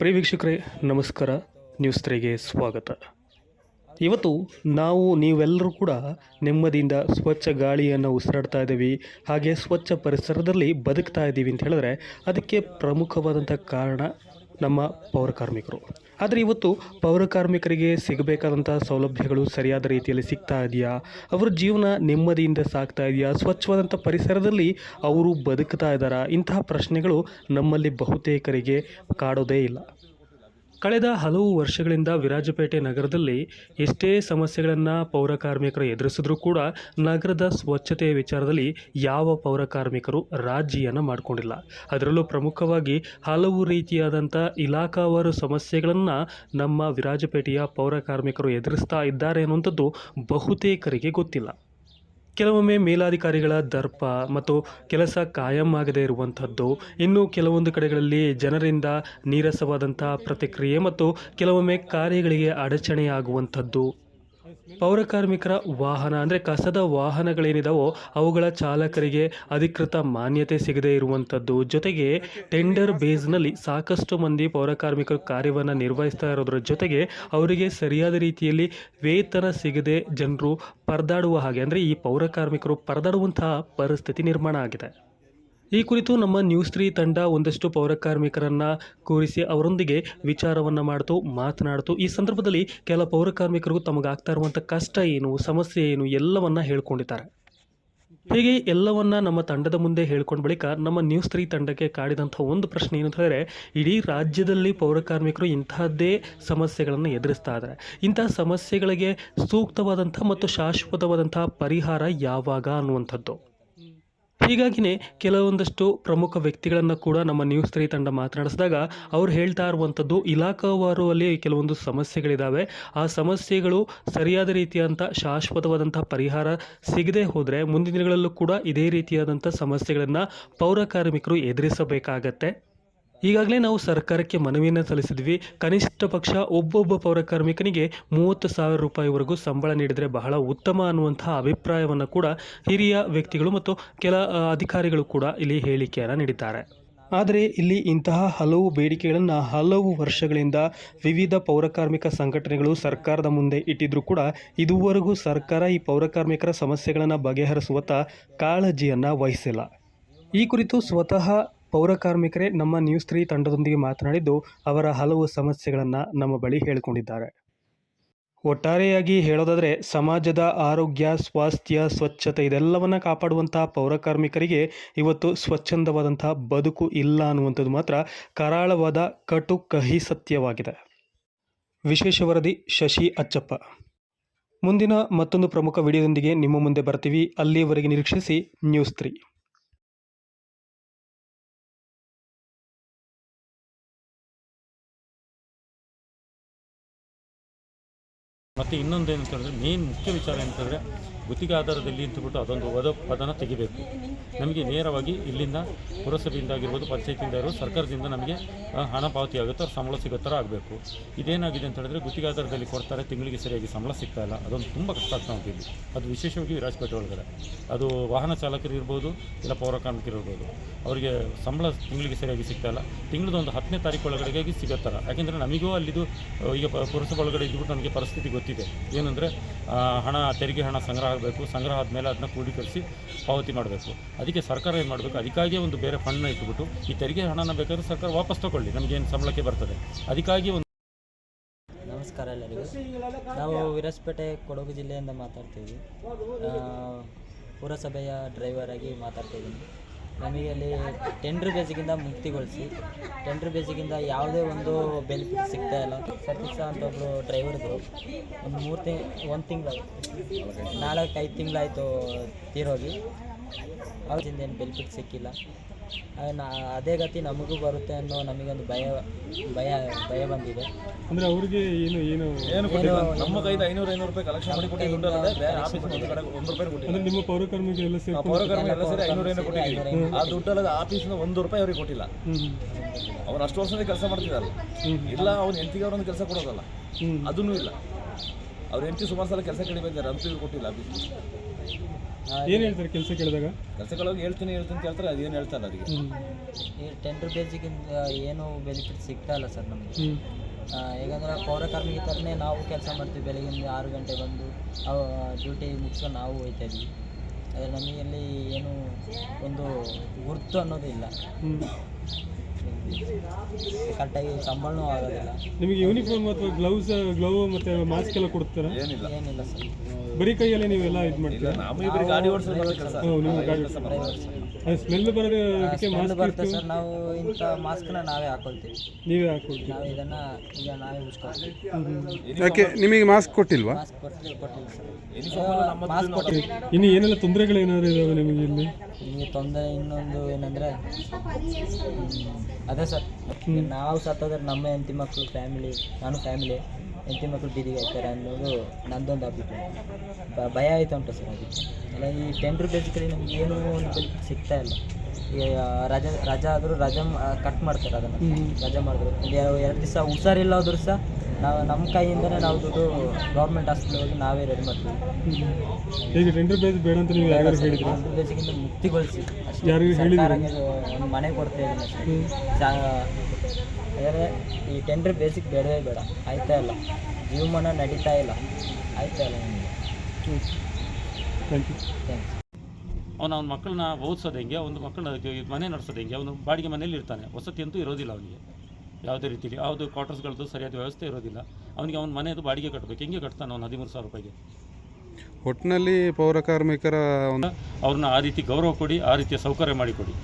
ಪ್ರಿಯ ವೀಕ್ಷಕರೇ, ನಮಸ್ಕಾರ. ನ್ಯೂಸ್ ತ್ರೀಗೆ ಸ್ವಾಗತ. ಇವತ್ತು ನಾವು, ನೀವೆಲ್ಲರೂ ಕೂಡ ನೆಮ್ಮದಿಯಿಂದ ಸ್ವಚ್ಛ ಗಾಳಿಯನ್ನು ಉಸಿರಾಡ್ತಾ ಇದ್ದೀವಿ. ಹಾಗೆ ಸ್ವಚ್ಛ ಪರಿಸರದಲ್ಲಿ ಬದುಕ್ತಾ ಇದ್ದೀವಿ ಅಂತ ಹೇಳಿದ್ರೆ, ಅದಕ್ಕೆ ಪ್ರಮುಖವಾದಂಥ ಕಾರಣ ನಮ್ಮ ಪೌರ ಕಾರ್ಮಿಕರು. ಆದರೆ ಇವತ್ತು ಪೌರ ಕಾರ್ಮಿಕರಿಗೆ ಸಿಗಬೇಕಾದಂಥ ಸೌಲಭ್ಯಗಳು ಸರಿಯಾದ ರೀತಿಯಲ್ಲಿ ಸಿಗ್ತಾ ಇದೆಯಾ? ಅವರ ಜೀವನ ನೆಮ್ಮದಿಯಿಂದ ಸಾಗ್ತಾ ಇದೆಯಾ? ಸ್ವಚ್ಛವಾದಂಥ ಪರಿಸರದಲ್ಲಿ ಅವರು ಬದುಕ್ತಾ ಇದ್ದಾರಾ? ಇಂತಹ ಪ್ರಶ್ನೆಗಳು ನಮ್ಮಲ್ಲಿ ಬಹುತೇಕರಿಗೆ ಕಾಡೋದೇ ಇಲ್ಲ. ಕಳೆದ ಹಲವು ವರ್ಷಗಳಿಂದ ವಿರಾಜಪೇಟೆ ನಗರದಲ್ಲಿ ಎಷ್ಟೇ ಸಮಸ್ಯೆಗಳನ್ನು ಪೌರ ಕಾರ್ಮಿಕರು ಎದುರಿಸಿದ್ರೂ ಕೂಡ ನಗರದ ಸ್ವಚ್ಛತೆಯ ವಿಚಾರದಲ್ಲಿ ಯಾವ ಪೌರ ಕಾರ್ಮಿಕರು ರಾಜಿಯನ್ನು ಮಾಡಿಕೊಂಡಿಲ್ಲ. ಅದರಲ್ಲೂ ಪ್ರಮುಖವಾಗಿ ಹಲವು ರೀತಿಯಾದಂಥ ಇಲಾಖಾವಾರು ಸಮಸ್ಯೆಗಳನ್ನು ನಮ್ಮ ವಿರಾಜಪೇಟೆಯ ಪೌರ ಕಾರ್ಮಿಕರು ಎದುರಿಸ್ತಾ ಇದ್ದಾರೆ ಅನ್ನುವಂಥದ್ದು ಬಹುತೇಕರಿಗೆ ಗೊತ್ತಿಲ್ಲ. ಕೆಲವೊಮ್ಮೆ ಮೇಲಾಧಿಕಾರಿಗಳ ದರ್ಪ ಮತ್ತು ಕೆಲಸ ಕಾಯಂ ಆಗದೇ ಇರುವಂಥದ್ದು. ಇನ್ನು ಕೆಲವೊಂದು ಕಡೆಗಳಲ್ಲಿ ಜನರಿಂದ ನೀರಸವಾದಂಥ ಪ್ರತಿಕ್ರಿಯೆ ಮತ್ತು ಕೆಲವೊಮ್ಮೆ ಕಾರ್ಯಗಳಿಗೆ ಅಡಚಣೆಯಾಗುವಂಥದ್ದು. ಪೌರ ಕಾರ್ಮಿಕರ ವಾಹನ, ಅಂದರೆ ಕಸದ ವಾಹನಗಳೇನಿದಾವೋ ಅವುಗಳ ಚಾಲಕರಿಗೆ ಅಧಿಕೃತ ಮಾನ್ಯತೆ ಸಿಗದೇ ಇರುವಂಥದ್ದು. ಜೊತೆಗೆ ಟೆಂಡರ್ ಬೇಸ್ನಲ್ಲಿ ಸಾಕಷ್ಟು ಮಂದಿ ಪೌರ ಕಾರ್ಮಿಕರು ಕಾರ್ಯವನ್ನು ನಿರ್ವಹಿಸ್ತಾ ಇರೋದ್ರ ಜೊತೆಗೆ ಅವರಿಗೆ ಸರಿಯಾದ ರೀತಿಯಲ್ಲಿ ವೇತನ ಸಿಗದೆ ಜನರು ಪರದಾಡುವ ಹಾಗೆ, ಅಂದರೆ ಈ ಪೌರ ಕಾರ್ಮಿಕರು ಪರದಾಡುವಂತಹ ಪರಿಸ್ಥಿತಿ ನಿರ್ಮಾಣ ಆಗಿದೆ. ಈ ಕುರಿತು ನಮ್ಮ ನ್ಯೂಸ್ ತ್ರೀ ತಂಡ ಒಂದಷ್ಟು ಪೌರ ಕಾರ್ಮಿಕರನ್ನ ಕೂರಿಸಿ ಅವರೊಂದಿಗೆ ವಿಚಾರವನ್ನು ಮಾಡ್ತು, ಮಾತನಾಡ್ತು. ಈ ಸಂದರ್ಭದಲ್ಲಿ ಕೆಲ ಪೌರ ಕಾರ್ಮಿಕರು ತಮಗಾಗ್ತಾ ಇರುವಂಥ ಕಷ್ಟ ಏನು, ಸಮಸ್ಯೆ ಏನು, ಎಲ್ಲವನ್ನ ಹೇಳ್ಕೊಂಡಿದ್ದಾರೆ. ಹೀಗೆ ಎಲ್ಲವನ್ನ ನಮ್ಮ ತಂಡದ ಮುಂದೆ ಹೇಳ್ಕೊಂಡ ಬಳಿಕ ನಮ್ಮ ನ್ಯೂಸ್ ತ್ರೀ ತಂಡಕ್ಕೆ ಕಾಡಿದಂಥ ಒಂದು ಪ್ರಶ್ನೆ ಏನು ಅಂತ ಹೇಳಿದ್ರೆ, ಇಡೀ ರಾಜ್ಯದಲ್ಲಿ ಪೌರಕಾರ್ಮಿಕರು ಇಂತಹದ್ದೇ ಸಮಸ್ಯೆಗಳನ್ನು ಎದುರಿಸ್ತಾ ಇದ್ದಾರೆ. ಇಂತಹ ಸಮಸ್ಯೆಗಳಿಗೆ ಸೂಕ್ತವಾದಂಥ ಮತ್ತು ಶಾಶ್ವತವಾದಂಥ ಪರಿಹಾರ ಯಾವಾಗ ಅನ್ನುವಂಥದ್ದು. ಹೀಗಾಗಿನೇ ಕೆಲವೊಂದಷ್ಟು ಪ್ರಮುಖ ವ್ಯಕ್ತಿಗಳನ್ನು ಕೂಡ ನಮ್ಮ ನ್ಯೂಸ್ ತ್ರೀ ತಂಡ ಮಾತನಾಡಿಸಿದಾಗ ಅವ್ರು ಹೇಳ್ತಾ ಇರುವಂಥದ್ದು ಇಲಾಖಾವಾರು ಅಲ್ಲಿ ಕೆಲವೊಂದು ಸಮಸ್ಯೆಗಳಿದ್ದಾವೆ ಆ ಸಮಸ್ಯೆಗಳು ಸರಿಯಾದ ರೀತಿಯಾದಂಥ ಶಾಶ್ವತವಾದಂಥ ಪರಿಹಾರ ಸಿಗದೆ ಹೋದರೆ ಮುಂದಿನ ದಿನಗಳಲ್ಲೂ ಕೂಡ ಇದೇ ರೀತಿಯಾದಂಥ ಸಮಸ್ಯೆಗಳನ್ನು ಪೌರ ಕಾರ್ಮಿಕರು ಎದುರಿಸಬೇಕಾಗತ್ತೆ. ಈಗಾಗಲೇ ನಾವು ಸರ್ಕಾರಕ್ಕೆ ಮನವಿಯನ್ನು ಸಲ್ಲಿಸಿದ್ವಿ. ಕನಿಷ್ಠ ಪಕ್ಷ ಒಬ್ಬೊಬ್ಬ ಪೌರ ಕಾರ್ಮಿಕನಿಗೆ ಮೂವತ್ತು ಸಾವಿರ ರೂಪಾಯಿವರೆಗೂ ಸಂಬಳ ನೀಡಿದರೆ ಬಹಳ ಉತ್ತಮ ಅನ್ನುವಂತಹ ಅಭಿಪ್ರಾಯವನ್ನು ಕೂಡ ಹಿರಿಯ ವ್ಯಕ್ತಿಗಳು ಮತ್ತು ಕೆಲ ಅಧಿಕಾರಿಗಳು ಕೂಡ ಇಲ್ಲಿ ಹೇಳಿಕೆಯನ್ನು ನೀಡಿದ್ದಾರೆ. ಆದರೆ ಇಲ್ಲಿ ಇಂತಹ ಹಲವು ಬೇಡಿಕೆಗಳನ್ನು ಹಲವು ವರ್ಷಗಳಿಂದ ವಿವಿಧ ಪೌರಕಾರ್ಮಿಕ ಸಂಘಟನೆಗಳು ಸರ್ಕಾರದ ಮುಂದೆ ಇಟ್ಟಿದ್ರೂ ಕೂಡ ಇದುವರೆಗೂ ಸರ್ಕಾರ ಈ ಪೌರಕಾರ್ಮಿಕರ ಸಮಸ್ಯೆಗಳನ್ನು ಬಗೆಹರಿಸುವತ್ತ ಕಾಳಜಿಯನ್ನು ವಹಿಸಿಲ್ಲ. ಈ ಕುರಿತು ಸ್ವತಃ ಪೌರ ಕಾರ್ಮಿಕರೇ ನಮ್ಮ ನ್ಯೂಸ್ ತ್ರೀ ತಂಡದೊಂದಿಗೆ ಮಾತನಾಡಿದ್ದು, ಅವರ ಹಲವು ಸಮಸ್ಯೆಗಳನ್ನು ನಮ್ಮ ಬಳಿ ಹೇಳಿಕೊಂಡಿದ್ದಾರೆ. ಒಟ್ಟಾರೆಯಾಗಿ ಹೇಳೋದಾದರೆ, ಸಮಾಜದ ಆರೋಗ್ಯ, ಸ್ವಾಸ್ಥ್ಯ, ಸ್ವಚ್ಛತೆ ಇದೆಲ್ಲವನ್ನು ಕಾಪಾಡುವಂಥ ಪೌರಕಾರ್ಮಿಕರಿಗೆ ಇವತ್ತು ಸ್ವಚ್ಛಂದವಾದಂಥ ಬದುಕು ಇಲ್ಲ ಅನ್ನುವಂಥದ್ದು ಮಾತ್ರ ಕರಾಳವಾದ ಕಟು ಕಹಿ ಸತ್ಯವಾಗಿದೆ. ವಿಶೇಷ ವರದಿ ಶಶಿ ಅಚ್ಚಪ್ಪ. ಮುಂದಿನ ಮತ್ತೊಂದು ಪ್ರಮುಖ ವಿಡಿಯೋದೊಂದಿಗೆ ನಿಮ್ಮ ಮುಂದೆ ಬರ್ತೀವಿ. ಅಲ್ಲಿಯವರೆಗೆ ನಿರೀಕ್ಷಿಸಿ ನ್ಯೂಸ್ ತ್ರೀ ಮತ್ತು ಇನ್ನೊಂದು ಏನು ಅಂತಂದರೆ ಮೇನ್ ಮುಖ್ಯ ವಿಚಾರ ಅಂತಂದರೆ ಗುತ್ತಿಗೆ ಆಧಾರದಲ್ಲಿ ಅಂತಬಿಟ್ಟು ಅದೊಂದು ವದ ಪದನ ತೆಗಿಬೇಕು. ನಮಗೆ ನೇರವಾಗಿ ಇಲ್ಲಿಂದ ಪುರಸಭೆಯಿಂದ ಆಗಿರ್ಬೋದು, ಪಂಚಾಯತಿಯಿಂದ ಇರೋ ಸರ್ಕಾರದಿಂದ ನಮಗೆ ಹಣ ಪಾವತಿ ಆಗುತ್ತೆ ಸಂಬಳ ಸಿಗೋ ಥರ ಆಗಬೇಕು. ಇದೇನಾಗಿದೆ ಅಂತ ಹೇಳಿದ್ರೆ, ಗುತ್ತಿಗೆ ಆಧಾರದಲ್ಲಿ ಕೊಡ್ತಾರೆ, ತಿಂಗಳಿಗೆ ಸರಿಯಾಗಿ ಸಂಬಳ ಸಿಗ್ತಾ ಇಲ್ಲ. ಅದೊಂದು ತುಂಬ ಕಷ್ಟ ಆಗ್ತಾ ಇಲ್ಲಿ. ಅದು ವಿಶೇಷವಾಗಿ ವಿರಾಜಪೇಟೆ ಒಳಗಡೆ. ಅದು ವಾಹನ ಚಾಲಕರು ಇರ್ಬೋದು, ಇಲ್ಲ ಪೌರ ಕಾರ್ಮಿಕರು ಇರ್ಬೋದು, ಅವರಿಗೆ ಸಂಬಳ ತಿಂಗಳಿಗೆ ಸರಿಯಾಗಿ ಸಿಗ್ತಾ ಇಲ್ಲ. ತಿಂಗಳದ ಒಂದು ಹತ್ತನೇ ತಾರೀಕು ಒಳಗಡೆಗಾಗಿ ಸಿಗೋ ಥರ ಯಾಕೆಂದರೆ ನಮಗೂ ಅಲ್ಲಿದು ಈಗ ಪುರಸಭೆ ಒಳಗಡೆ ಇದ್ಬಿಟ್ಟು ನಮಗೆ ಪರಿಸ್ಥಿತಿ ಗೊತ್ತಿದೆ ಏನಂದರೆ ಹಣ, ತೆರಿಗೆ ಹಣ ಸಂಗ್ರಹ ಆಗಬೇಕು, ಸಂಗ್ರಹ ಆದಮೇಲೆ ಅದನ್ನ ಕ್ರೋಢೀಕರಿಸಿ ಪಾವತಿ ಮಾಡಬೇಕು. ಅದಕ್ಕೆ ಸರ್ಕಾರ ಏನು ಮಾಡಬೇಕು ಅದಕ್ಕಾಗಿಯೇ ಒಂದು ಬೇರೆ ಫಂಡ್ನ ಇಟ್ಬಿಟ್ಟು, ಈ ತೆರಿಗೆ ಹಣನ ಬೇಕಾದ್ರೆ ಸರ್ಕಾರ ವಾಪಸ್ ತಗೊಳ್ಳಿ ನಮಗೇನು ಸಂಬಳಕ್ಕೆ ಬರ್ತದೆ. ಅದಕ್ಕಾಗಿ ಒಂದು ನಮಸ್ಕಾರ ಎಲ್ಲರಿಗೂ. ನಾವು ವಿರಸ್ಪೇಟೆ ಕೊಡಗು ಜಿಲ್ಲೆಯಿಂದ ಮಾತಾಡ್ತೀವಿ ಪುರಸಭೆಯ ಡ್ರೈವರ್ ಆಗಿ ಮಾತಾಡ್ತಿದ್ದೀನಿ ನಮಗೆ ಅಲ್ಲಿ ಟೆಂಡ್ರ್ ಬೇಸಿಗಿಂದ ಮುಕ್ತಿಗೊಳಿಸಿ ಟೆಂಡ್ರ್ ಬೇಸಿಗಿಂದ ಯಾವುದೇ ಒಂದು ಬೆನಿಫಿಟ್ ಸಿಗ್ತಾ ಇಲ್ಲ. ಸತೀಶ ಅಂತ ಒಬ್ಬರು ಡ್ರೈವರ್ದು ಒಂದು ಮೂರು ತಿಂಗ್, ಒಂದು ತಿಂಗಳು ನಾಲ್ಕು ಐದು ತಿಂಗಳಾಯಿತು ತೀರೋಗಿ. ಅವ್ರಿಂದ ಏನು ಬೆನಿಫಿಟ್ ಸಿಕ್ಕಿಲ್ಲ. ಅದೇ ಗತಿ ನಮಗೂ ಬರುತ್ತೆ ಅನ್ನೋ ನಮಗೊಂದು ಭಯ ಭಯ ಭಯ ಬಂದಿದೆ. ಅಂದ್ರೆ ಅವ್ರಿಗೆ ಏನು ಏನು ಏನು ಕೊಟ್ಟಿಲ್ಲ ನಮ್ಮ ಕೈದ ಐನೂರು ಐನೂರು ರೂಪಾಯಿ ಕಲೆಕ್ಷನ್ ಮಾಡಿ ಕೊಟ್ಟಿ ದುಡ್ಡು ಅಲ್ಲದೆ ಬೇರೆ ಆಫೀಸ್ ಒಂದು ಕಡೆ ಒಂದು ರೂಪಾಯಿ ಕೊಟ್ಟಿಲ್ಲ ಅಂದ್ರೆ ನಿಮ್ಮ ಪೌರ ಕಾರ್ಮಿಕರೆಲ್ಲ ಆ ಸೇರಿ ಪೌರಕರ್ಮಿ ಎಲ್ಲ ಸೇರಿ ಐನೂರು ಏನೋ ಕೊಟ್ಟಿದ್ದೀವಿ ಆ ದುಡ್ಡು ಅಲ್ಲದೆ ಆಫೀಸ್ನ ಒಂದು ರೂಪಾಯಿ ಅವ್ರಿಗೆ ಕೊಟ್ಟಿಲ್ಲ. ಅವ್ರು ಅಷ್ಟು ವರ್ಷದಿಂದ ಕೆಲಸ ಮಾಡ್ತಿದ್ದಾರೆ. ಇಲ್ಲ ಅವರು ಹೆಂಡತಿಗೆ ಅವ್ರೊಂದು ಕೆಲಸ ಕೊಡೋದಲ್ಲ. ಅದನ್ನೂ ಇಲ್ಲ. ಅವ್ರ ಹೆಂಡತಿ ಸುಮಾರು ಸಲ ಕೆಲಸ ಕಡಿಮೆ ಇದ್ದಾರೆ ಅಂತೂ ಕೊಟ್ಟಿಲ್ಲ ಆಫೀಸ್ ಏನು ಹೇಳ್ತಾರೆ ಕೆಲಸ ಕೇಳಿದಾಗ? ಕೆಲಸಗಳಿಗೆ ಹೇಳ್ತೀನಿ ಹೇಳ್ತೀನಿ ಅಂತ ಹೇಳ್ತಾರೆ ಅದೇನು ಹೇಳ್ತಾರೆ ಅವರಿಗೆ ಈ ಟೆಂಡರ್ ಬೇಸಿಗಿಂತ ಏನು ಬೆನಿಫಿಟ್ ಸಿಗ್ತಾ ಇಲ್ಲ ಸರ್ ನಮಗೆ. ಹೇಗಂದ್ರೆ ಪೌರ ಕಾರ್ಮಿಕರನ್ನೇ ನಾವು ಕೆಲಸ ಮಾಡ್ತೀವಿ ಬೆಳಗಿನ ಆರು ಗಂಟೆ ಬಂದು ಡ್ಯೂಟಿ ಮುಗಿಸ್ಕೊಂಡು ನಾವು ಹೋಗ್ತಾ ಇದ್ವಿ. ಆದರೆ ನಮಗೆ ಇಲ್ಲಿ ಏನು ಒಂದು ಗುರುತು ಅನ್ನೋದು ಇಲ್ಲ. ಕರೆಕ್ಟಾಗಿ ಸಂಬಳನೂ ಆಗೋದಿಲ್ಲ. ನಿಮಗೆ ಯೂನಿಫಾರ್ಮ್ ಅಥವಾ ಗ್ಲೌಸ್ ಗ್ಲೌ ಮತ್ತು ಮಾಸ್ಕ್ ಎಲ್ಲ ಕೊಡ್ತಾರೆ? ಏನಿಲ್ಲ. ಏನಿಲ್ಲ ಸರ್. ಬರೀ ಕೈಯಲ್ಲೇ ನೀವೆಲ್ಲ ಇದು ಮಾಡ್ತೀರಾ? ನಾವು ಇಬ್ಬರು ಗಾಡಿ ಓಡಿಸೋದು ಕೆಲಸ. ಗಾಡಿ ಅದು ಸ್ಮೆಲ್ ಬರೋದಕ್ಕೆ ಸ್ಮೆಲ್ ಮಾಸ್ಕ್ ಬರುತ್ತೆ ಸರ್ ನಾವು ಇಂಥ ಮಾಸ್ಕ್ನ ನಾವೇ ಹಾಕೊಳ್ತೀವಿ. ನೀವೇ ಹಾಕೊಳ್ತೀವಿ ನಾವು ಇದನ್ನ ಈಗ ನಾವೇ ಉಳಿಸ್ಕೊಳ್ತೀವಿ ಯಾಕೆ ನಿಮಗೆ ಮಾಸ್ಕ್ ಕೊಟ್ಟಿಲ್ವಾ? ಮಾಸ್ಕ್ ಕೊಟ್ಟು ಕೊಟ್ಟಿಲ್ಲ ಸರ್. ಮಾಸ್ಕ್ ಕೊಟ್ಟಿಲ್ಲ. ಇನ್ನು ಏನೆಲ್ಲ ತೊಂದರೆಗಳೇನಾದ್ರು ಇದಾವೆ ನಿಮಗೆ ಇಲ್ಲಿ? ನಿಮಗೆ ತೊಂದರೆ ಇನ್ನೊಂದು ಏನಂದರೆ ಅದೇ ಸರ್. ನಾವು ಸತ್ತೋದ್ರೆ ನಮ್ಮ ಹೆಂಡತಿ ಮಕ್ಕಳು ಫ್ಯಾಮಿಲಿ ನಾನು ಫ್ಯಾಮಿಲಿ ಹೆಂಡತಿ ಮಕ್ಕಳು ಬೀದಿಗೆ ಹಾಕ್ತಾರೆ ಅನ್ನೋದು ನಂದೊಂದು ಅಭಿಪ್ರಾಯ. ಭಯ ಆಯ್ತು ಉಂಟು ಸರ್ ಅದಕ್ಕೆ ಅಲ್ಲ ಈ ಟೆಂಡ್ರ್ ಬೇಸಿಕಲಿ ನಮ್ಗೆ ಏನೂ ಒಂದು ಬೆನಿಫಿಟ್ ಸಿಗ್ತಾ ಇಲ್ಲ. ಈಗ ರಜಾ ರಜಾ ಆದರೂ ರಜಾ ಕಟ್ ಮಾಡ್ತಾರೆ ಅದನ್ನು. ರಜಾ ಮಾಡಿದ್ರು. ಎರಡು ದಿವಸ ಹುಷಾರಿಲ್ಲ ಆದರೂ ಸಹ ನಾವು ನಮ್ಮ ಕೈಯಿಂದನೇ ನಾವು ದುಡ್ಡು ಗೌರ್ಮೆಂಟ್ ಹಾಸ್ಪಿಟಲ್ ಹೋಗಿ ನಾವೇ ರೆಡಿ ಮಾಡ್ತೀವಿ. ಹೇಗೆ ಟೆಂಡರ್ ಬೇಸ್ ಬೇಡ ಅಂತ ನೀವು ಯಾರು ಹೇಳಿದ್ರು? ಬೇಸಿಗಿಂತ ಮುಕ್ತಿಗೊಳಿಸಿ. ಅಷ್ಟೇ. ಯಾರಿಗೂ ಒಂದು ಮನೆ ಕೊಡ್ತಾ ಇದ್ದೀನಿ ಯಾಕಂದ್ರೆ ಈ ಟೆಂಡರ್ ಬೇಸಿಕ್ ಬೇಡವೇ ಬೇಡ. ಆಯ್ತಾ ಇಲ್ಲ. ಜೀವಮಾನ ನಡೀತಾ ಇಲ್ಲ. ಆಯ್ತಾ ಇಲ್ಲ ನಿಮಗೆ? ಥ್ಯಾಂಕ್ ಯು ಥ್ಯಾಂಕ್ಸ್ ಅವನು ಅವ್ನ ಮಕ್ಕಳನ್ನ ಓದಿಸೋದು ಹೆಂಗೆ ಒಂದು ಮಕ್ಕಳನ್ನ ಮನೆ ನಡೆಸೋದು ಹೆಂಗೆ ಅವನು ಬಾಡಿಗೆ ಮನೇಲಿ ಇರ್ತಾನೆ. ವಸತಿ ಅಂತೂ ಇರೋದಿಲ್ಲ ಅವನಿಗೆ. ಯಾವುದೇ ರೀತಿಯಲ್ಲಿ ಯಾವುದು ಕ್ವಾರ್ಟರ್ಸ್ಗಳದ್ದು ಸರಿಯಾದ ವ್ಯವಸ್ಥೆ ಇರೋದಿಲ್ಲ. ಅವನಿಗೆ ಅವ್ನ ಮನೆಯದು ಬಾಡಿಗೆ ಕಟ್ಟಬೇಕು ಹೆಂಗೆ ಕಟ್ತಾನೆ ಅವ್ನು ಹದಿಮೂರು ಸಾವಿರ ರೂಪಾಯಿಗೆ? ಒಟ್ಟಿನಲ್ಲಿ ಪೌರ ಕಾರ್ಮಿಕರ ಅವ್ರನ್ನ ಆ ರೀತಿ ಗೌರವ ಕೊಡಿ ಆ ರೀತಿಯ ಸೌಕರ್ಯ ಮಾಡಿಕೊಡಿ.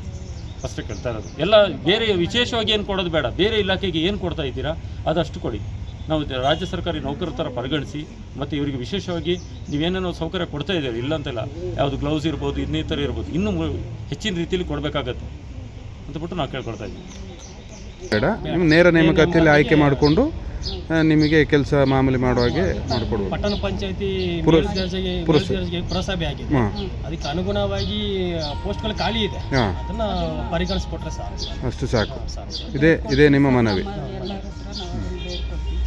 ಅಷ್ಟೇ ಕೇಳ್ತಾ ಇರೋದು. ಎಲ್ಲ ಬೇರೆ ವಿಶೇಷವಾಗಿ ಏನು ಕೊಡೋದು ಬೇಡ. ಬೇರೆ ಇಲಾಖೆಗೆ ಏನು ಕೊಡ್ತಾ ಇದ್ದೀರಾ ಅದಷ್ಟು ಕೊಡಿ. ನಾವು ರಾಜ್ಯ ಸರ್ಕಾರಿ ನೌಕರರ ಥರ ಪರಿಗಣಿಸಿ ಮತ್ತು ಇವರಿಗೆ ವಿಶೇಷವಾಗಿ ನೀವೇನೇನೋ ಸೌಕರ್ಯ ಕೊಡ್ತಾ ಇದ್ದೀರಿ ಇಲ್ಲ ಅಂತೆಲ್ಲ ಯಾವುದು ಗ್ಲೌಸ್ ಇರ್ಬೋದು ಇನ್ನಿತರ ಇರ್ಬೋದು ಇನ್ನೂ ಹೆಚ್ಚಿನ ರೀತಿಯಲ್ಲಿ ಕೊಡಬೇಕಾಗತ್ತೆ ಅಂತಬಿಟ್ಟು ನಾವು ಕೇಳ್ಕೊಳ್ತಾ ಇದ್ದೀವಿ. ಬೇಡ. ನಿಮ್ಮ ನೇರ ನೇಮಕಾತಿಯಲ್ಲಿ ಆಯ್ಕೆ ಮಾಡಿಕೊಂಡು ನಿಮಗೆ ಕೆಲಸ ಮಾಮೂಲಿ ಮಾಡುವ ಹಾಗೆ ಮಾಡಿಕೊಡುವ ಪಟ್ಟಣ ಪಂಚಾಯತಿ ಪುರಸಭೆ. ಆಗಿದೆ. ಅದಕ್ಕೆ ಅನುಗುಣವಾಗಿ ಪೋಸ್ಟ್ಗಳು ಖಾಲಿ ಇದೆ. ಅದನ್ನ ಪರಿಗಣಿಸ್ಕೊಟ್ರೆ ಸಾಕು. ಅಷ್ಟು ಸಾಕು. ಸಾಕು. ಇದೇ ಇದೇ ನಿಮ್ಮ ಮನವಿ.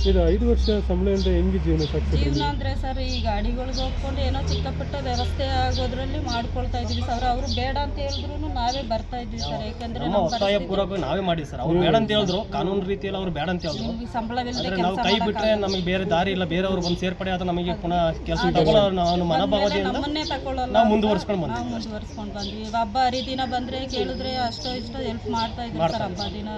ಇದು ಐದು ವರ್ಷ ಸಂಬಳ ಇಲ್ಲದೆ ಹೆಂಗೆ ಜೀವನ ಸಾಕ್ತಿದ್ರಿ ಜೀವನ ಅಂದರೆ ಸರ್ ಈ ಗಾಡಿಗಳಿಗೆ ಹೋಗ್ಕೊಂಡು ಏನೋ ಚಿಕ್ಕ ಪುಟ್ಟ ವ್ಯವಸ್ಥೆ ಆಗೋದ್ರಲ್ಲಿ ಮಾಡ್ಕೊಳ್ತಾ ಇದ್ದೀವಿ ಸರ್. ಅವರು ಬೇಡ ಅಂತ ಹೇಳಿದ್ರು ನಾವೇ ಬರ್ತಾ ಇದ್ವಿ ಸರ್. ಯಾಕಂದ್ರೆ ನಮ್ಮ ಒತ್ತಾಯ ಪೂರ್ವಕ ನಾವೇ ಮಾಡಿ ಸರ್. ಅವ್ರು ಬೇಡ ಅಂತ ಹೇಳಿದ್ರು. ಕಾನೂನು ರೀತಿಯಲ್ಲಿ ಅವ್ರು ಬೇಡ ಅಂತ ಹೇಳಿದ್ರು. ಸಂಬಳವಿಲ್ಲದೆ ನಾವು ಕೈ ಬಿಟ್ರೆ ನಮಗೆ ಬೇರೆ ದಾರಿ ಇಲ್ಲ. ಬೇರೆಯವ್ರು ಬಂದು ಸೇರ್ಪಡೆ ಆದ್ರೆ ನಮಗೆ ಪುನಃ ಕೆಲಸ ತಗೊಳ್ಳೋ ನಾವು ಮನೋಭಾವದಿಂದ ನಮ್ಮನ್ನೇ ತಗೊಳ್ಳಲ್ಲ. ನಾವು ಮುಂದುವರ್ಸ್ಕೊಂಡು ಬಂದ್ವಿ ನಾವು ಮುಂದುವರ್ಸ್ಕೊಂಡು ಬಂದ್ವಿ. ಹಬ್ಬ ಹರಿದಿನ ಬಂದರೆ ಕೇಳಿದ್ರೆ ಅಷ್ಟೋ ಇಷ್ಟೋ ಹೆಲ್ಪ್ ಮಾಡ್ತಾ ಇದ್ರು ಸರ್. ಹಬ್ಬ ದಿನ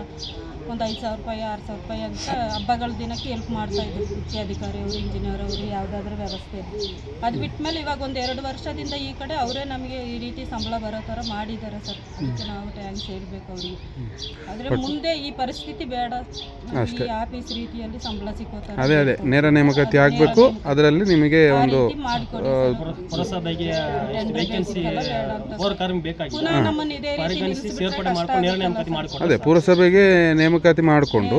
ಒಂದು ಐದು ಸಾವಿರ ರೂಪಾಯಿ ಆರು ಸಾವಿರ ರೂಪಾಯಿ ಅಂತ ಹಬ್ಬಗಳ ದಿನಕ್ಕೆ ಹೆಲ್ಪ್ ಮಾಡ್ತಾ ಇದ್ರು ಮುಖ್ಯಾಧಿಕಾರಿ ಅವರು ಇಂಜಿನಿಯರ್ ಅವರು ಯಾವುದಾದ್ರೂ ವ್ಯವಸ್ಥೆ ಅದು ಬಿಟ್ಮೇಲೆ ಇವಾಗ ಒಂದು ಎರಡು ವರ್ಷದಿಂದ ಈ ಕಡೆ ಅವರೇ ನಮಗೆ ಈ ರೀತಿ ಸಂಬಳ ಬರೋ ಥರ ಮಾಡಿದ್ದಾರೆ ಸರ್. ಅದಕ್ಕೆ ನಾವು ಟ್ಯಾಂಕ್ಸ್ ಹೇಳಬೇಕು ಅವರಿಗೆ. ಆದರೆ ಮುಂದೆ ಈ ಪರಿಸ್ಥಿತಿ ಬೇಡ. ಈ ಆಫೀಸ್ ರೀತಿಯಲ್ಲಿ ಸಂಬಳ ಸಿಕ್ಕೋ ಥರ ಅದೇ ಅದೇ. ನೇರ ನೇಮಕಾತಿ ಆಗಬೇಕು. ಅದರಲ್ಲಿ ನಿಮಗೆ ಒಂದು ಪುನಃ ನಮ್ಮನ್ನು ಇದೇ ರೀತಿ ಪರಿಗಣಿಸಿ ನಿಲ್ಲಿಸ್ಬಿಟ್ರೆ ಸೇರ್ಪಡೆ ಕಷ್ಟ ಮಾಡ್ಕೊಂಡು ಅದೇ ಪುರಸಭೆಗೆ ನೇಮಕಾತಿ ಮಾಡಿಕೊಂಡು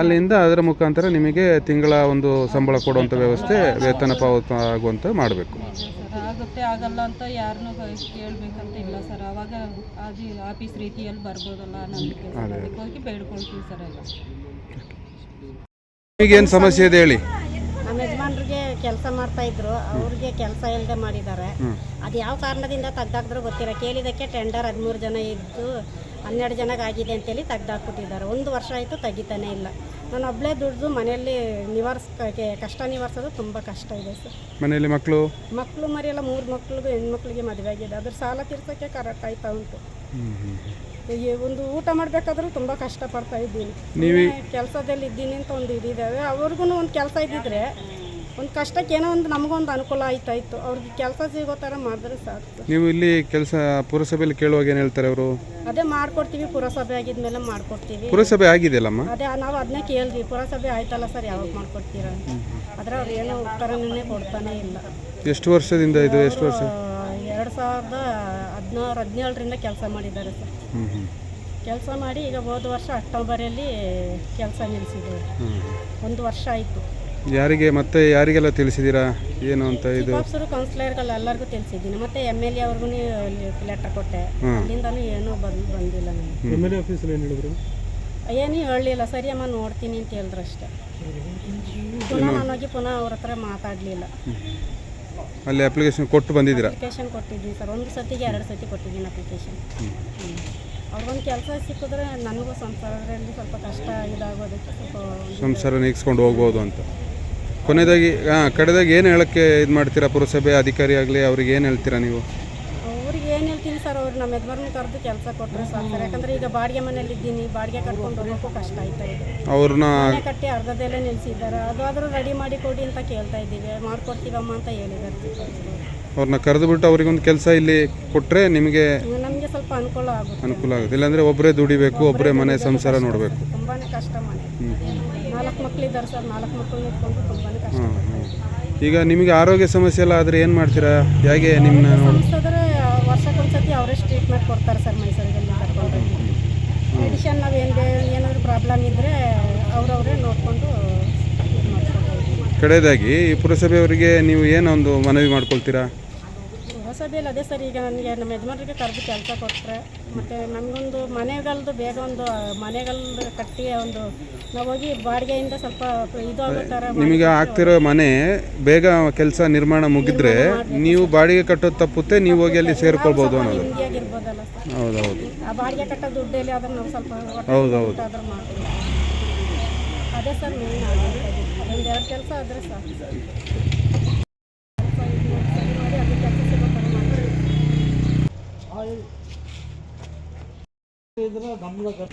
ಅಲ್ಲಿಂದ ಅದರ ಮುಖಾಂತರ ನಿಮಗೆ ತಿಂಗಳ ಒಂದು ಸಂಬಳ ಕೊಡುವಂಥ ವ್ಯವಸ್ಥೆ ವೇತನ ಪಾವತಿ ಆಗುವಂಥ ಮಾಡಬೇಕು. ಸರ್ ಆಗುತ್ತೆ ಆಗಲ್ಲ ಅಂತ ಯಾರನ್ನೂ ಕೇಳಬೇಕಂತ ಇಲ್ಲ ಸರ್. ಅವಾಗ ಅದು ಆಫೀಸ್ ರೀತಿಯಲ್ಲಿ ಬರ್ಬೋದಲ್ಲ ನಂಬಿಕೆ ಸರ್. ಅದಕ್ಕೆ ಹೋಗಿ ಬೇಡ್ಕೊಳ್ತೀವಿ ಸರ್ ಎಲ್ಲ. ನಿಮಗೇನು ಸಮಸ್ಯೆ ಇದೆ ಹೇಳಿ? ನಮ್ಮ ಯಜಮಾನ್ರಿಗೆ ಕೆಲಸ ಮಾಡ್ತಾ ಇದ್ರು. ಅವ್ರಿಗೆ ಕೆಲಸ ಇಲ್ಲದೆ ಮಾಡಿದ್ದಾರೆ. ಅದು ಯಾವ ಕಾರಣದಿಂದ ತೆಗ್ದಾಕಿದ್ರು ಗೊತ್ತಿಲ್ಲ. ಕೇಳಿದ್ದಕ್ಕೆ ಟೆಂಡರ್ ಹದಿಮೂರು ಜನ ಇದ್ದು ಹನ್ನೆರಡು ಜನಕ್ಕೆ ಆಗಿದೆ ಅಂತೇಳಿ ತೆಗ್ದಾಕ್ಬಿಟ್ಟಿದ್ದಾರೆ. ಒಂದು ವರ್ಷ ಆಯಿತು ತೆಗಿತಾನೆ ಇಲ್ಲ. ನಾನು ಒಬ್ಬಳೇ ದುಡ್ದು ಮನೆಯಲ್ಲಿ ನಿವಾರಿಸ್ಕೆ ಕಷ್ಟ ನಿವಾರಿಸೋದು ತುಂಬ ಕಷ್ಟ ಇದೆ ಸರ್. ಮನೆಯಲ್ಲಿ ಮಕ್ಕಳು? ಮಕ್ಕಳು ಮರಿ ಎಲ್ಲ ಮೂರು ಮಕ್ಳಿಗೂ ಹೆಣ್ಮಕ್ಳಿಗೆ ಮದುವೆ ಆಗಿದೆ. ಅದ್ರ ಸಾಲ ತೀರ್ಸೋಕ್ಕೆ ಕರೆಕ್ಟ್ ಆಯ್ತಾ ಉಂಟು. ಈ ಒಂದು ಊಟ ಮಾಡಬೇಕಾದ್ರೂ ತುಂಬ ಕಷ್ಟಪಡ್ತಾ ಇದ್ದೀನಿ. ಕೆಲಸದಲ್ಲಿ ಇದ್ದೀನಿ ಅಂತ ಒಂದು ಇದಿದ್ದಾವೆ ಅವ್ರಿಗೂ ಒಂದು ಕೆಲಸ ಇದ್ದಿದ್ರೆ ಒಂದು ಕಷ್ಟಕ್ಕೆ ಏನೋ ಒಂದು ನಮಗೊಂದು ಅನುಕೂಲ ಆಯ್ತಾ ಇತ್ತು ಅವ್ರಿಗೆ ಕೆಲಸ ಸಿಗೋ ಥರ ಮಾಡಿದ್ರೆ ಸಾಕು. ನೀವು ಇಲ್ಲಿ ಕೆಲಸ ಪುರಸಭೆಯಲ್ಲಿ ಕೇಳುವಾಗ ಏನು ಹೇಳ್ತಾರೆ ಅವರು? ಅದೇ ಮಾಡ್ಕೊಡ್ತೀವಿ ಪುರಸಭೆ ಆಗಿದ್ಮೇಲೆ ಮಾಡ್ಕೊಡ್ತೀವಿ. ಪುರಸಭೆ ಆಗಿದೆಯಲ್ಲಮ್ಮ? ಅದೇ ನಾವು ಅದನ್ನೇ ಕೇಳಿದ್ವಿ ಪುರಸಭೆ ಆಯ್ತಲ್ಲ ಸರ್ ಯಾವಾಗ ಮಾಡ್ಕೊಡ್ತೀರಾ ಆದರೆ ಅವ್ರು ಏನೋ ಉತ್ತರನೇ ಕೊಡ್ತಾನೆ ಇಲ್ಲ. ಎಷ್ಟು ವರ್ಷದಿಂದ ಇದು ಎಷ್ಟು ವರ್ಷ? ಎರಡು ಸಾವಿರದ ಹದಿನಾರು ಹದಿನೇಳರಿಂದ ಕೆಲಸ ಮಾಡಿದ್ದಾರೆ ಸರ್. ಕೆಲಸ ಮಾಡಿ ಈಗ ಹೋದ ವರ್ಷ ಅಕ್ಟೋಬರಲ್ಲಿ ಕೆಲಸ ನಿಲ್ಲಿಸಿದ್ರು ಒಂದು ವರ್ಷ ಆಯಿತು. ಯಾರಿಗೆ ಮತ್ತೆ ಯಾರಿಗೆಲ್ಲ ತಿಳಿಸಿದ್ದೀರಾ ಏನು ಅಂತ ಇದು? ಆಫೀಸರು ಕೌನ್ಸಿಲರ್ಗಳು ಎಲ್ಲರಿಗೂ ತಿಳಿಸಿದ್ದೀನಿ. ಮತ್ತೆ ಎಂ ಎಲ್ ಎ ಅವ್ರಿಗೂ ಲೆಟರ್ ಕೊಟ್ಟೆ. ಅಲ್ಲಿಂದನೂ ಏನೂ ಬಂದು ಬಂದಿಲ್ಲ ನನಗೆ. ಎಂ ಎಲ್ ಎ ಆಫೀಸಲ್ಲಿ ಏನು ಹೇಳಿದ್ರು? ಏನೂ ಹೇಳಲಿಲ್ಲ. ಸರಿ ಅಮ್ಮ ನೋಡ್ತೀನಿ ಅಂತ ಹೇಳಿದ್ರು ಅಷ್ಟೇ. ಪುನಃ ನಾನು ಹೋಗಿ ಪುನಃ ಅವ್ರ ಹತ್ರ ಮಾತಾಡಲಿಲ್ಲ. ಅಲ್ಲಿ ಅಪ್ಲಿಕೇಶನ್ ಕೊಟ್ಟು ಬಂದಿದ್ದೀರಾ? ಅಪ್ಲಿಕೇಶನ್ ಕೊಟ್ಟಿದ್ದೀನಿ ಸರ್. ಒಂದು ಸತಿಗೆ ಎರಡು ಸತಿ ಕೊಟ್ಟಿದ್ದೀನಿ ಅಪ್ಲಿಕೇಶನ್ ಅವ್ರಿಗೊಂದು ಕೆಲಸ ಸಿಕ್ಕಿದ್ರೆ ನನಗೂ ಸಂಸಾರದಲ್ಲಿ ಸ್ವಲ್ಪ ಕಷ್ಟ ಇದಾಗೋದಕ್ಕೆ ಸ್ವಲ್ಪ ಸಂಸಾರ ನೀಗಿಸ್ಕೊಂಡು ಹೋಗ್ಬೋದು ಅಂತ. ಕೊನೆಯದಾಗಿ ಹಾಂ ಕಡೆದಾಗಿ ಏನು ಹೇಳೋಕ್ಕೆ ಇದು ಮಾಡ್ತೀರಾ ಪುರಸಭೆ ಅಧಿಕಾರಿ ಆಗಲಿ ಅವ್ರಿಗೆ ಏನು ಹೇಳ್ತೀರಾ ನೀವು? ಅವ್ರಿಗೆ ಏನು ಹೇಳ್ತೀನಿ ಸರ್ ಅವ್ರು ನಮ್ಮ ಯಜಮಾನ ಕರೆದು ಕೆಲಸ ಕೊಟ್ಟರೆ ಸಾಕ್ತಾರೆ ಸರ್. ಯಾಕಂದರೆ ಈಗ ಬಾಡಿಗೆ ಮನೇಲಿ ಇದ್ದೀನಿ ಬಾಡಿಗೆ ಕಟ್ಕೊಂಡು ಹೋಗೋಕ್ಕೂ ಕಷ್ಟ ಆಯ್ತಾ ಇದೆ. ಅವ್ರನ್ನ ಮನೆ ಕಟ್ಟಿ ಅರ್ಧದಲ್ಲೇ ನಿಲ್ಲಿಸಿದ್ದಾರೆ ಅದು ಆದರೂ ರೆಡಿ ಮಾಡಿ ಕೊಡಿ ಅಂತ ಕೇಳ್ತಾ ಇದ್ದೀವಿ. ಮಾಡ್ಕೊಡ್ತೀವಮ್ಮ ಅಂತ ಹೇಳಿದ್ದಾರೆ. ಅವ್ರನ್ನ ಕರೆದು ಬಿಟ್ಟು ಅವ್ರಿಗೊಂದು ಕೆಲಸ ಇಲ್ಲಿ ಕೊಟ್ಟರೆ ನಿಮಗೆ ನಮಗೆ ಸ್ವಲ್ಪ ಅನುಕೂಲ ಆಗುತ್ತೆ. ಅನುಕೂಲ ಆಗುತ್ತೆ. ಇಲ್ಲಾಂದರೆ ಒಬ್ಬರೇ ದುಡಿಬೇಕು ಒಬ್ಬರೇ ಮನೆ ಸಂಸಾರ ನೋಡಬೇಕು. ತುಂಬಾ ಮಕ್ಕಳಿದ್ದಾರೆ ಸರ್ ನಾಲ್ಕು ಮಕ್ಕಳು ಇಟ್ಕೊಂಡು ತುಂಬಾ ಕಷ್ಟ. ಈಗ ನಿಮಗೆ ಆರೋಗ್ಯ ಸಮಸ್ಯೆ ಎಲ್ಲ ಆದರೆ ಏನು ಮಾಡ್ತೀರಾ? ಹೇಗೆ ನಿಮ್ಮನ್ನ ಸಂಸ್ಥಾದ್ರೆ ವರ್ಷಕ್ಕೊಂದ್ಸತಿ ಅವರೇ ಟ್ರೀಟ್ಮೆಂಟ್ ಕೊಡ್ತಾರೆ ಸರ್ ಮೈಸೂರಿಗೆ ಕರ್ಕೊಂಡು ಮೆಡಿಷನ್ ನಾವು ಏನು ಏನಾದರೂ ಪ್ರಾಬ್ಲಮ್ ಇದ್ದರೆ ಅವರವರೇ ನೋಡಿಕೊಂಡು ಕಡೆಯದಾಗಿ ಈ ಪುರಸಭೆಯವರಿಗೆ ನೀವು ಏನೊಂದು ಮನವಿ ಮಾಡ್ಕೊಳ್ತೀರಾ? ಹೊಸಬೇಲಿ ಅದೇ ಸರ್ ಈಗ ನನಗೆ ನಮ್ಮ ಯಜಮಾನರಿಗೆ ಕರೆದು ಕೆಲಸ ಕೊಟ್ಟರೆ ಮತ್ತು ನಮಗೊಂದು ಮನೆಗಳದ್ದು ಬೇಗ ಒಂದು ಮನೆಗಳ ಕಟ್ಟಿ ಒಂದು ನಾವು ಹೋಗಿ ಬಾಡಿಗೆಯಿಂದ ಸ್ವಲ್ಪ ಇದು ಆಗೋ ಥರ ನಿಮಗೆ ಆಗ್ತಿರೋ ಮನೆ ಬೇಗ ಕೆಲಸ ನಿರ್ಮಾಣ ಮುಗಿದ್ರೆ ನೀವು ಬಾಡಿಗೆ ಕಟ್ಟೋದು ತಪ್ಪುತ್ತೆ ನೀವು ಹೋಗಿ ಅಲ್ಲಿ ಸೇರ್ಕೊಳ್ಬೋದು ಅನ್ನೋದು. ಹೌದು ಸರ್. ಹೌದೌದು. ಆ ಬಾಡಿಗೆ ಕಟ್ಟೋ ದುಡ್ಡಲ್ಲಿ ಅದನ್ನು ನಾವು ಸ್ವಲ್ಪ ಹೌದೌದು. ಆದ್ರೂ ಮಾಡ್ತೀವಿ ಅದೇ ಸರ್ ಮೇನ್ ಒಂದು ಎರಡು ಕೆಲಸ ಆದರೆ ಸರ್ 얘들아 남자가.